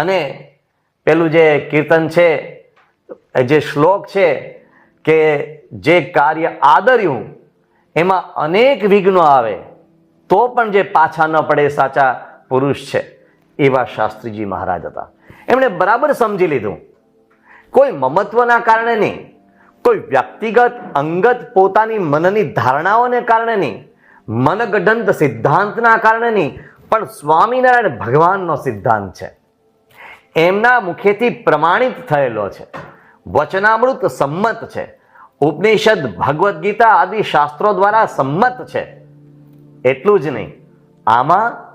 અને પેલું જે કીર્તન છે જે શ્લોક છે કે જે કાર્ય આદર્યું, એમાં અનેક વિઘ્નો આવે, તો પણ જે પાછા ન પડે સાચા પુરુષ છે, એવા શાસ્ત્રીજી મહારાજ હતા. એમણે બરાબર સમજી લીધું. કોઈ મમત્વના કારણે નહીં, કોઈ વ્યક્તિગત અંગત પોતાની મનની ધારણાઓને કારણે નહીં, મનગઢંત સિદ્ધાંતના કારણે નહીં, પણ સ્વામિનારાયણ ભગવાનનો સિદ્ધાંત છે. એમના મુખેથી પ્રમાણિત થયેલો છે. વચનામૃત સંમત છે. ઉપનિષદ ભગવદ્ ગીતા આદિ શાસ્ત્રો દ્વારા સંમત છે. એટલું જ નહીં, આમાં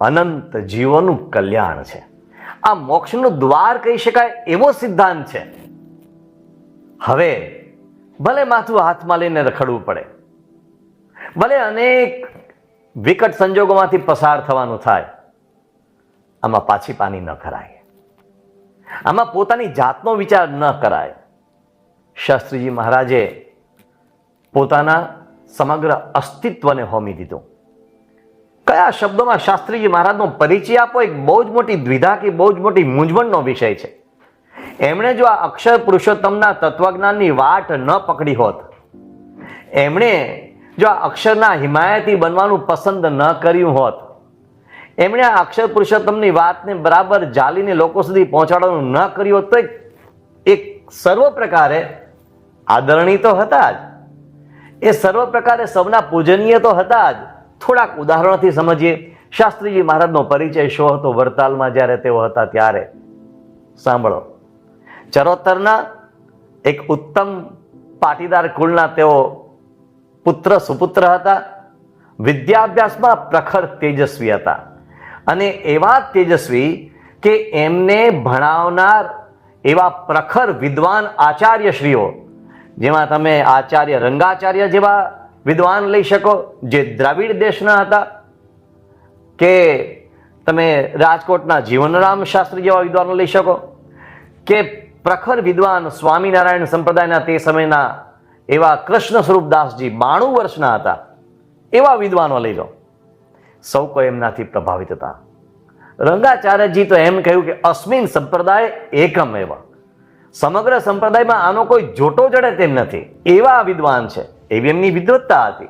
અનંત જીવોનું કલ્યાણ છે. આ મોક્ષનું દ્વાર કહી શકાય એવો સિદ્ધાંત છે. હવે, ભલે માથું હાથમાં લઈને રખડવું પડે, ભલે અનેક વિકટ સંજોગોમાંથી પસાર થવાનું થાય, આમાં પાછી પાની ન કરાય. આમાં પોતાની જાતનો વિચાર ન કરાય. શાસ્ત્રીજી મહારાજે પોતાના સમગ્ર અસ્તિત્વને હોમી દીધું. કયા શબ્દોમાં શાસ્ત્રીજી મહારાજનો પરિચય આપો એક બહુ જ મોટી દ્વિધા કે બહુ જ મોટી મૂંઝવણનો વિષય છે. એમણે જો આ અક્ષર પુરુષોત્તમના તત્વજ્ઞાનની વાટ ન પકડી હોત, એમણે જો આ અક્ષરના હિમાયતી બનવાનું પસંદ ન કર્યું હોત એમણે આ અક્ષર પુરુષોત્તમની વાતને બરાબર જાલીને લોકો સુધી પહોંચાડવાનું ન કર્યું તો એક- સર્વ પ્રકારે આદરણીય તો હતા જ. એ સર્વ પ્રકારે સૌના પૂજનીય તો હતા જ. થોડાક ઉદાહરણોથી સમજીએ. શાસ્ત્રીજી મહારાજનો પરિચય શો હતો વરતાલમાં જ્યારે તેઓ હતા ત્યારે. સાંભળો. ચરોતરના એક ઉત્તમ પાટીદાર કુળના તેઓ પુત્ર સુપુત્ર હતા. વિદ્યાભ્યાસમાં પ્રખર તેજસ્વી હતા. અને એવા તેજસ્વી કે એમને ભણાવનાર એવા પ્રખર વિદ્વાન આચાર્યશ્રીઓ, જેમાં તમે આચાર્ય રંગાચાર્ય જેવા વિદ્વાન લઈ શકો, જે દ્રાવિડ દેશના હતા, કે તમે રાજકોટના જીવનરામ શાસ્ત્રી જેવા વિદ્વાનો લઈ શકો, કે પ્રખર વિદ્વાન સ્વામિનારાયણ સંપ્રદાયના તે સમયના એવા કૃષ્ણ સ્વરૂપદાસજી બાણું વર્ષના હતા, એવા વિદ્વાનો લઈ લો. સૌ કોઈ એમનાથી પ્રભાવિત હતા. રંગાચાર્યજી તો એમ કહ્યું કે અસ્મિન સંપ્રદાય એકમ એવા. સમગ્ર સંપ્રદાયમાં આનો કોઈ જોટો જડે તેમ નથી. એવા વિદ્વાન છે. એવી એમની વિદ્વત્તા હતી.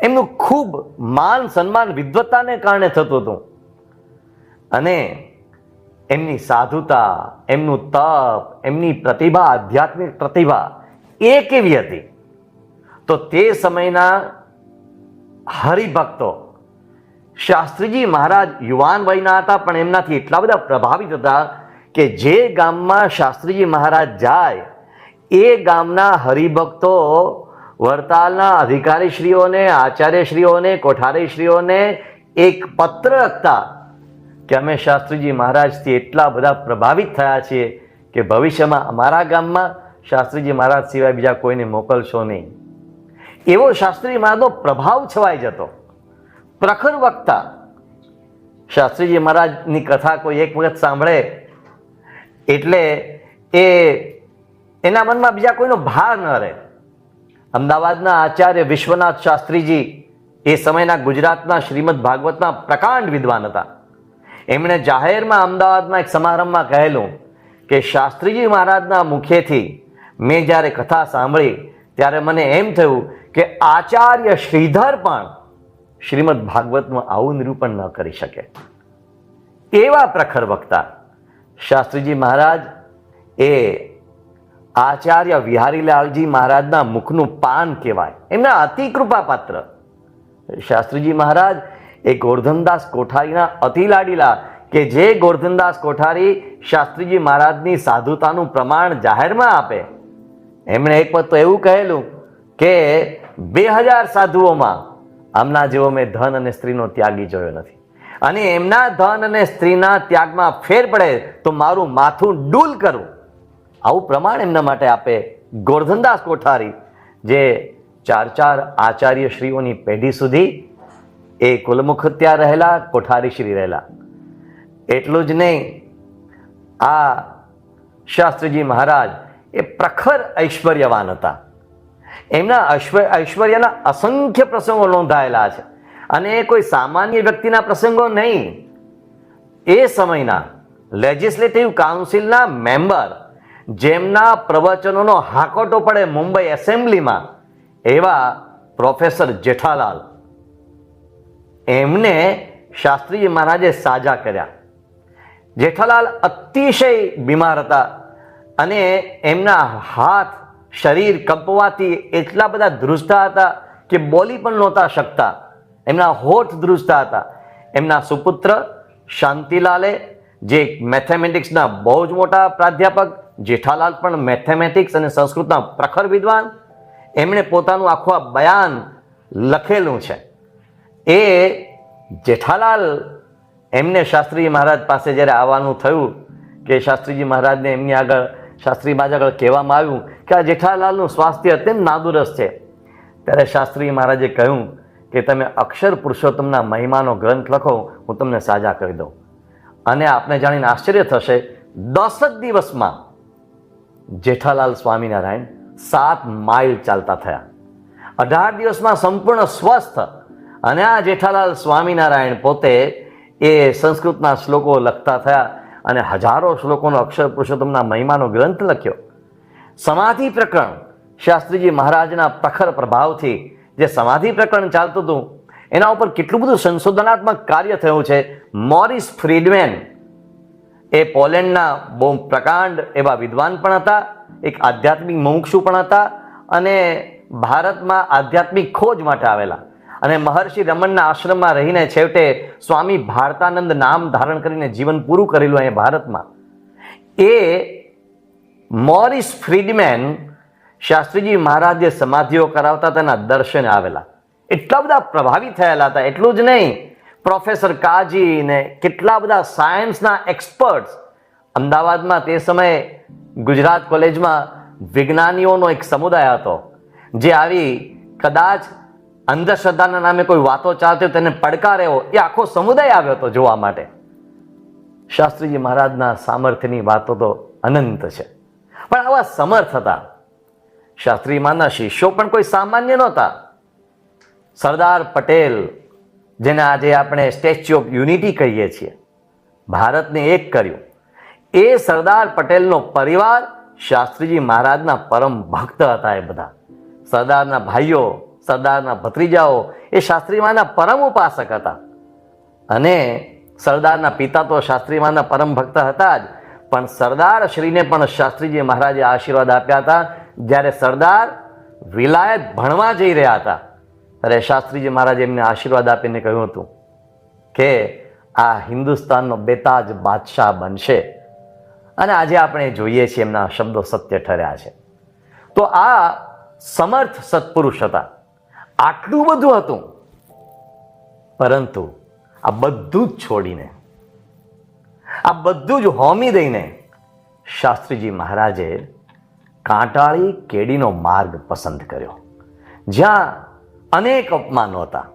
એમનું ખૂબ માન સન્માન વિદ્વત્તાને કારણે થતું હતું. અને એમની સાધુતા, એમનું તપ, એમની પ્રતિભા, આધ્યાત્મિક પ્રતિભા એ કેવી હતી. તો તે સમયના હરિભક્તો શાસ્ત્રીજી મહારાજ યુવાન વયના હતા, પણ એમનાથી એટલા બધા પ્રભાવિત હતા કે જે ગામમાં શાસ્ત્રીજી મહારાજ જાય, એ ગામના હરિભક્તો વડતાલના અધિકારીશ્રીઓને, આચાર્યશ્રીઓને, કોઠારીશ્રીઓને એક પત્ર લખતા કે અમે શાસ્ત્રીજી મહારાજથી એટલા બધા પ્રભાવિત થયા છીએ કે ભવિષ્યમાં અમારા ગામમાં શાસ્ત્રીજી મહારાજ સિવાય બીજા કોઈને મોકલશો નહીં. એવો શાસ્ત્રી મહારાજનો પ્રભાવ છવાઈ જતો. પ્રખર વક્તા. શાસ્ત્રીજી મહારાજની કથા કોઈ એક વખત સાંભળે, એટલે એ એના મનમાં બીજા કોઈનો ભાર ન રહે. અમદાવાદના આચાર્ય વિશ્વનાથ શાસ્ત્રીજી એ સમયના ગુજરાતના શ્રીમદ ભાગવતના પ્રકાંડ વિદ્વાન હતા. એમણે જાહેરમાં અમદાવાદમાં એક સમારંભમાં કહેલું કે, શાસ્ત્રીજી મહારાજના મુખેથી મેં જ્યારે કથા સાંભળી, ત્યારે મને એમ થયું કે આચાર્ય શ્રીધર પણ શ્રીમદ ભાગવતનું આવું નિરૂપણ ન કરી શકે. એવા પ્રખર વક્તા શાસ્ત્રીજી મહારાજ એ આચાર્ય વિહારીલાલજી મહારાજના મુખનું પાન કહેવાય. એમના અતિ કૃપાપાત્ર. શાસ્ત્રીજી મહારાજ એ ગોરધનદાસ કોઠારીના અતિ લાડીલા કે જે ગોરધનદાસ કોઠારી શાસ્ત્રીજી મહારાજની સાધુતાનું પ્રમાણ જાહેરમાં આપે. એમણે એક વખત તો એવું કહેલું કે બે હજાર સાધુઓમાં આમના જેવો મેં ધન અને સ્ત્રીનો ત્યાગી જોયો નથી. અને એમના ધન અને સ્ત્રીના ત્યાગમાં ફેર પડે તો મારું માથું ડૂલ કરવું આવું પ્રમાણ એમના માટે આપે ગોરધનદાસ કોઠારી, જે ચાર ચાર આચાર્ય શ્રીઓની પેઢી સુધી એ કુલમુખ ત્યાં રહેલા, કોઠારી શ્રી રહેલા. એટલું જ નહીં, આ શાસ્ત્રીજી મહારાજ એ પ્રખર ઐશ્વર્યવાન હતા. એમના ઐશ્વર્યના અસંખ્ય પ્રસંગો નોંધાયેલા છે. અને એ કોઈ સામાન્ય વ્યક્તિના પ્રસંગો નહીં. એ સમયના લેજિસ્લેટિવ કાઉન્સિલના મેમ્બર જેમના પ્રવચનોનો હાકોટો પડે મુંબઈ એસેમ્બલીમાં એવા પ્રોફેસર જેઠાલાલ. એમને શાસ્ત્રીજી મહારાજે સાજા કર્યા. જેઠાલાલ અતિશય બીમાર હતા અને એમના હાથ શરીર કંપવાથી એટલા બધા ધ્રુજતા હતા કે બોલી પણ નહોતા શકતા. એમના હોઠ ધ્રુજતા હતા. એમના સુપુત્ર શાંતિલાલે, જે મેથેમેટિક્સના બહુ જ મોટા પ્રાધ્યાપક, જેઠાલાલ પણ મેથેમેટિક્સ અને સંસ્કૃતના પ્રખર વિદ્વાન, એમણે પોતાનું આખું આ બયાન લખેલું છે. એ જેઠાલાલ એમને શાસ્ત્રીજી મહારાજ પાસે જ્યારે આવવાનું થયું કે શાસ્ત્રીજી મહારાજને એમની આગળ શાસ્ત્રી મહારાજ આગળ કહેવામાં આવ્યું કે આ જેઠાલાલનું સ્વાસ્થ્ય અત્યંત નાદુરસ્ત છે. ત્યારે શાસ્ત્રી મહારાજે કહ્યું કે તમે અક્ષર પુરુષોત્તમના મહિમાનો ગ્રંથ લખો, હું તમને સાજા કરી દઉં. અને આપને જાણીને આશ્ચર્ય થશે દસ જ દિવસમાં જેઠાલાલ સ્વામિનારાયણ સાત માઇલ ચાલતા થયા. અઢાર દિવસમાં સંપૂર્ણ સ્વસ્થ. અને આ જેઠાલાલ સ્વામિનારાયણ પોતે એ સંસ્કૃતના શ્લોકો લખતા થયા અને હજારો શ્લોકોનો અક્ષર પુરુષોત્તમના મહિમાનો ગ્રંથ લખ્યો. સમાધિ પ્રકરણ શાસ્ત્રીજી મહારાજના પ્રખર પ્રભાવથી જે સમાધિ પ્રકરણ ચાલતું હતું, એના ઉપર કેટલું બધું સંશોધનાત્મક કાર્ય થયું છે. મોરિસ ફ્રીડમેન એ પોલેન્ડના બહુ પ્રકાંડ એવા વિદ્વાન પણ હતા, એક આધ્યાત્મિક મુમુક્ષુ પણ હતા અને ભારતમાં આધ્યાત્મિક ખોજ માટે આવેલા. અને મહર્ષિ રમણના આશ્રમમાં રહીને છેવટે સ્વામી ભારતાનંદ નામ ધારણ કરીને જીવન પૂરું કરેલું અહીંયા ભારતમાં. એ મોરિસ ફ્રીડમેન શાસ્ત્રીજી મહારાજ સમાધિઓ કરાવતા તેના દર્શને આવેલા. એટલા બધા પ્રભાવિત થયેલા હતા, એટલું જ નહીં, પ્રોફેસર કાજી ને કેટલા બધા સાયન્સના એક્સપર્ટ્સ અમદાવાદમાં તે સમયે ગુજરાત કોલેજમાં વિજ્ઞાનીઓનો એક સમુદાય હતો, જે આવી કદાચ અંધશ્રદ્ધાના નામે કોઈ વાતો ચાલતી તેને પડકાર એવો. એ આખો સમુદાય આવ્યો હતો જોવા માટે. શાસ્ત્રીજી મહારાજના સામર્થ્યની વાતો તો અનંત છે. પણ આવા સમર્થ હતા. શાસ્ત્રી માના શિષ્યો પણ કોઈ સામાન્ય નહોતા. સરદાર પટેલ, જેને આજે આપણે સ્ટેચ્યુ ઓફ યુનિટી કહીએ છીએ, ભારતને એક કર્યું. એ સરદાર પટેલનો પરિવાર શાસ્ત્રીજી મહારાજના પરમ ભક્ત હતા એ બધા. સરદારના ભાઈઓ સરદારના ભત્રીજાઓ એ શાસ્ત્રીમાના પરમ ઉપાસક હતા. અને સરદારના પિતા તો શાસ્ત્રીમાના પરમ ભક્ત હતા જ. પણ સરદાર શ્રીને પણ શાસ્ત્રીજી મહારાજે આશીર્વાદ આપ્યા હતા. જ્યારે સરદાર વિલાયત ભણવા જઈ રહ્યા હતા. ત્યારે શાસ્ત્રીજી મહારાજે એમને આશીર્વાદ આપીને કહ્યું હતું કે આ હિન્દુસ્તાનનો બેતાજ બાદશાહ બનશે. અને આજે આપણે જોઈએ છીએ એમના શબ્દો સત્ય ઠર્યા છે. તો આ સમર્થ સત્પુરુષ હતા. આટલું બધું હતું. પરંતુ આ બધું જ છોડીને, આ બધું જ હોમી દઈને શાસ્ત્રીજી મહારાજે કાંટાળી કેડીનો માર્ગ પસંદ કર્યો. જ્યાં અનેક અપમાનો હતા,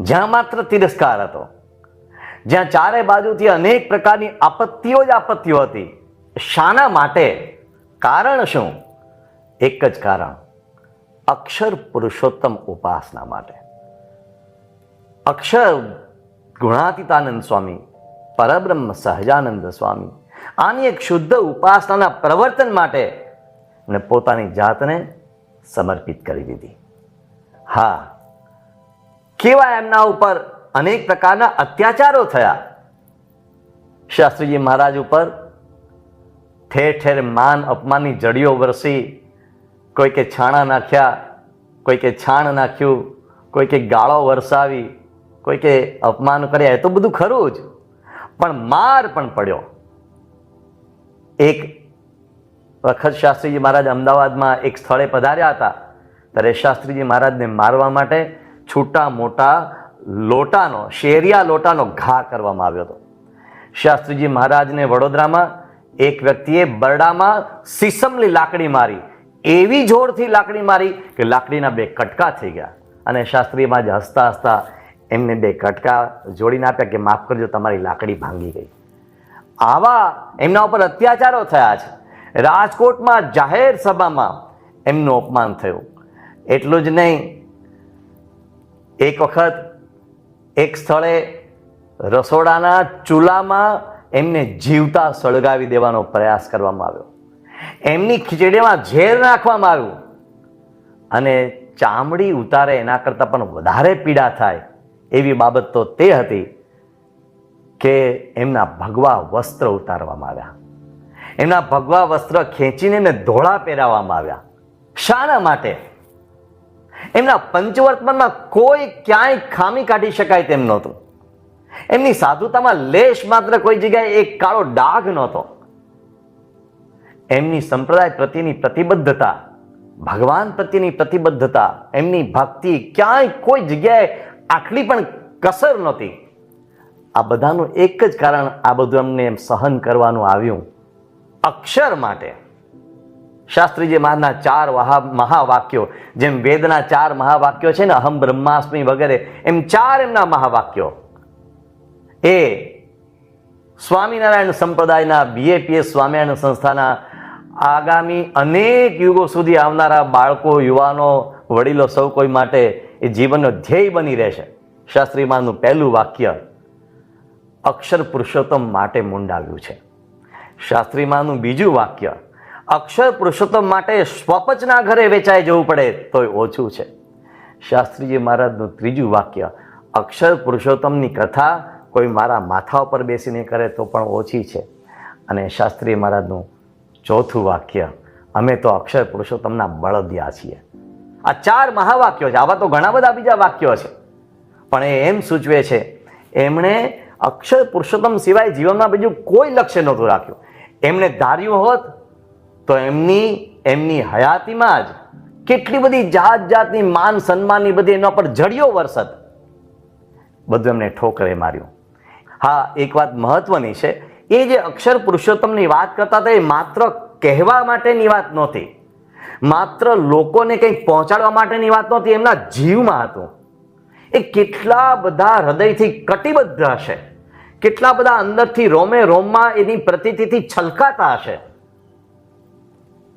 જ્યાં માત્ર તિરસ્કાર હતો, જ્યાં ચારે બાજુથી અનેક પ્રકારની આપત્તિઓ જ આપત્તિઓ હતી. શાના માટે કારણ શું? એક જ કારણ. અક્ષર પુરુષોત્તમ ઉપાસના માટે. અક્ષર ગુણાતીતાનંદ સ્વામી, પરબ્રહ્મ સહજાનંદ સ્વામી, આની એક શુદ્ધ ઉપાસનાના પ્રવર્તન માટે અને પોતાની જાતને સમર્પિત કરી દીધી. હા, કેવા એમના ઉપર અનેક પ્રકારના અત્યાચારો થયા. શાસ્ત્રીજી મહારાજ ઉપર ઠેર ઠેર માન અપમાનની જડીઓ વરસી કોઈ કે છાણા નાખ્યા, કોઈ કે છાણ નાખ્યું, કોઈ કે ગાળો વરસાવી, કોઈ કે અપમાન કર્યા, એ તો બધું ખરું જ. પણ માર પણ પડ્યો. એક વખત શાસ્ત્રીજી મહારાજ અમદાવાદમાં એક સ્થળે પધાર્યા હતા. ત્યારે શાસ્ત્રીજી મહારાજને મારવા માટે છૂટા મોટા લોટાનો, શેરિયા લોટાનો ઘા કરવામાં આવ્યો હતો. શાસ્ત્રીજી મહારાજને વડોદરામાં એક વ્યક્તિએ બરડામાં સીસમની લાકડી મારી. એવી જોરથી લાકડી મારી કે લાકડીના બે કટકા થઈ ગયા. અને શાસ્ત્રીમાં જ હસતા હસતા એમને બે કટકા જોડીને આપ્યા કે માફ કરજો, તમારી લાકડી ભાંગી ગઈ. આવા એમના ઉપર અત્યાચારો થયા છે. રાજકોટમાં જાહેર સભામાં એમનું અપમાન થયું. એટલું જ નહીં, એક વખત એક સ્થળે રસોડાના ચૂલામાં એમને જીવતા સળગાવી દેવાનો પ્રયાસ કરવામાં આવ્યો. એમની ખીચડીમાં ઝેર નાખવામાં આવ્યું. અને ચામડી ઉતારે એના કરતાં પણ વધારે પીડા થાય એવી બાબત તો તે હતી કે એમના ભગવા વસ્ત્ર ઉતારવામાં આવ્યા. એમના ભગવા વસ્ત્ર ખેંચીને એમને ધોળા પહેરાવવામાં આવ્યા. શાના માટે? એમના પંચવર્તમાનમાં કોઈ ક્યાંય ખામી કાઢી શકાય તેમ નહોતું. એમની સાધુતામાં લેશ માત્ર કોઈ જગ્યાએ એક કાળો ડાઘ નહોતો. એમની સંપ્રદાય પ્રત્યેની પ્રતિબદ્ધતા, ભગવાન પ્રત્યેની પ્રતિબદ્ધતા, એમની ભક્તિ ક્યાંય કોઈ જગ્યાએ આટલી પણ કસર નહોતી. આ બધાનું એક જ કારણ આ બધું એમને એમ સહન કરવાનું આવ્યું. અક્ષર માટે. શાસ્ત્રીજી મહારાજના ચાર મહાવાક્યો, જેમ વેદના ચાર મહાવાક્યો છે ને, અહમ બ્રહ્માસ્મિ વગેરે, એમ ચાર એમના મહાવાક્યો. એ સ્વામિનારાયણ સંપ્રદાયના બીએપીએસ સ્વામિનારાયણ સંસ્થાના આગામી અનેક યુગો સુધી આવનારા બાળકો, યુવાનો, વડીલો સૌ કોઈ માટે એ જીવનનો ધ્યેય બની રહેશે. શાસ્ત્રીમાનું પહેલું વાક્ય, અક્ષર પુરુષોત્તમ માટે મુંડાવ્યું છે. શાસ્ત્રીમાનું બીજું વાક્ય, અક્ષર પુરુષોત્તમ માટે સ્વપચના ઘરે વેચાઈ જવું પડે તોય ઓછું છે. શાસ્ત્રીજી મહારાજનું ત્રીજું વાક્ય, અક્ષર પુરુષોત્તમની કથા કોઈ મારા માથા ઉપર બેસીને કરે તો પણ ઓછી છે. અને શાસ્ત્રી મહારાજનું ચોથું વાક્ય, અમે તો અક્ષર પુરુષોત્તમના બળદિયા છીએ. આ ચાર મહાવાક્યો છે. આવા તો ઘણા બધા બીજા વાક્યો છે. પણ એ એમ સૂચવે છે, એમણે અક્ષર પુરુષોત્તમ સિવાય જીવનમાં બીજું કોઈ લક્ષ્ય નહોતું રાખ્યું. એમણે ધાર્યું હોત તો એમની એમની હયાતીમાં જ કેટલી બધી જાત જાતની માન સન્માનની બધી એના પર જડિયો વરસત. બધું એમને ઠોકરે માર્યું. હા, એક વાત મહત્વની છે. એ જે અક્ષર પુરુષોત્તમની વાત કરતા હતા એ માત્ર કહેવા માટેની વાત નહોતી. માત્ર લોકોને કંઈક પહોંચાડવા માટેની વાત નહોતી, એમના જીવમાં હતું. એ કેટલા બધા હૃદયથી કટિબદ્ધ હશે. કેટલા બધા અંદરથી રોમે રોમમાં એની પ્રતિથી છલકાતા હશે.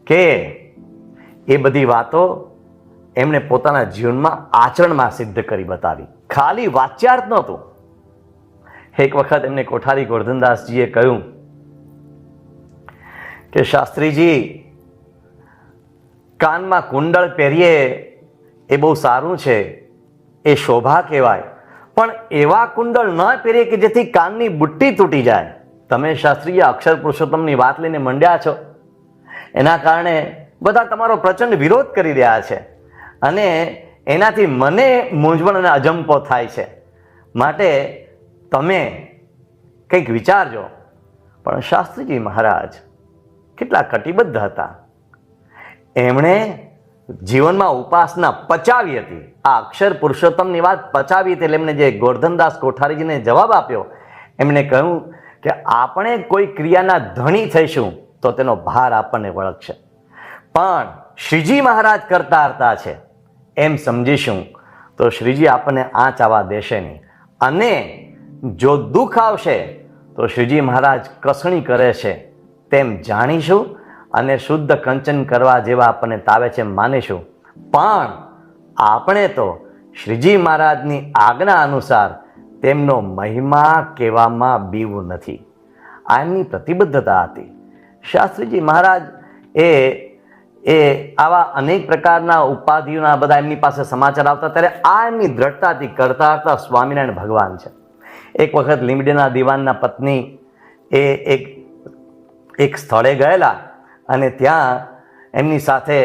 કે એ બધી વાતો એમણે પોતાના જીવનમાં આચરણમાં સિદ્ધ કરી બતાવી. ખાલી વાચ્યાર્થ નહોતું. એક વખત એમને કોઠારી ગોરધનદાસજીએ કહ્યું કે, શાસ્ત્રીજી, કાનમાં કુંડળ પહેરીએ એ બહુ સારું છે, એ શોભા કહેવાય. પણ એવા કુંડળ ન પહેરીએ કે જેથી કાનની બુટ્ટી તૂટી જાય. તમે શાસ્ત્રીય અક્ષર પુરુષોત્તમની વાત લઈને મંડ્યા છો. એના કારણે બધા તમારો પ્રચંડ વિરોધ કરી રહ્યા છે અને એનાથી મને મૂંઝવણ અને અજંપો થાય છે. માટે તમે કંઈક વિચારજો. પણ શાસ્ત્રીજી મહારાજ, કેટલા કટિબદ્ધ હતા. એમણે જીવનમાં ઉપાસના પચાવી હતી. આ અક્ષર પુરુષોત્તમની વાત પચાવી હતી એટલે એમને જે ગોરધનદાસ કોઠારીજીને જવાબ આપ્યો, એમણે કહ્યું કે આપણે કોઈ ક્રિયાના ધણી થઈશું તો તેનો ભાર આપણને વળગશે. પણ શ્રીજી મહારાજ કરતા હતા છે. એમ સમજીશું તો શ્રીજી આપણને આંચ આવવા દેશે નહીં. અને જો દુઃખ આવશે, તો શ્રીજી મહારાજ કસણી કરે છે. તેમ જાણીશું અને શુદ્ધ કંચન કરવા જેવા આપણને તાવે છે માનીશું. પણ આપણે તો શ્રીજી મહારાજની આજ્ઞા અનુસાર તેમનો મહિમા કહેવામાં બીવું નથી. આ એમની પ્રતિબદ્ધતા હતી. શાસ્ત્રીજી મહારાજ એ એ આવા અનેક પ્રકારના ઉપાધિઓના બધા એમની પાસે સમાચાર આવતા, ત્યારે આ એમની દ્રઢતાથી કરતા હતા સ્વામિનારાયણ ભગવાન છે. એક વખત લીમડીના દિવાનના પત્ની એ એક એક સ્થળે ગયેલા અને ત્યાં એમની સાથે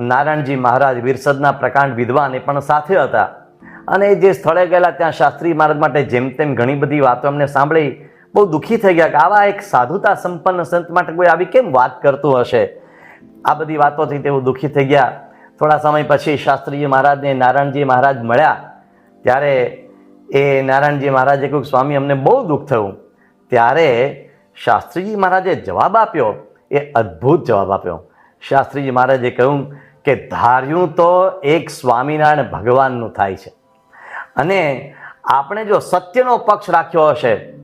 નારાયણજી મહારાજ વિરસદના પ્રકાંડ વિદ્વાન એ પણ સાથે હતા. અને એ જે સ્થળે ગયેલા ત્યાં શાસ્ત્રી મહારાજ માટે જેમ તેમ ઘણી બધી વાતો એમને સાંભળી બહુ દુઃખી થઈ ગયા કે આવા એક સાધુતા સંપન્ન સંત માટે કોઈ આવી કેમ વાત કરતું હશે? આ બધી વાતોથી તેઓ દુઃખી થઈ ગયા. થોડા સમય પછી શાસ્ત્રીજી મહારાજને નારાયણજી મહારાજ મળ્યા. ત્યારે એ નારાયણજી મહારાજે કહ્યું સ્વામી, અમને બહુ દુઃખ થયું. ત્યારે શાસ્ત્રીજી મહારાજે જવાબ આપ્યો. એ અદ્ભુત જવાબ આપ્યો. શાસ્ત્રીજી મહારાજે કહ્યું કે ધાર્યું તો એક સ્વામિનારાયણ ભગવાનનું થાય છે. અને આપણે જો સત્યનો પક્ષ રાખ્યો હશે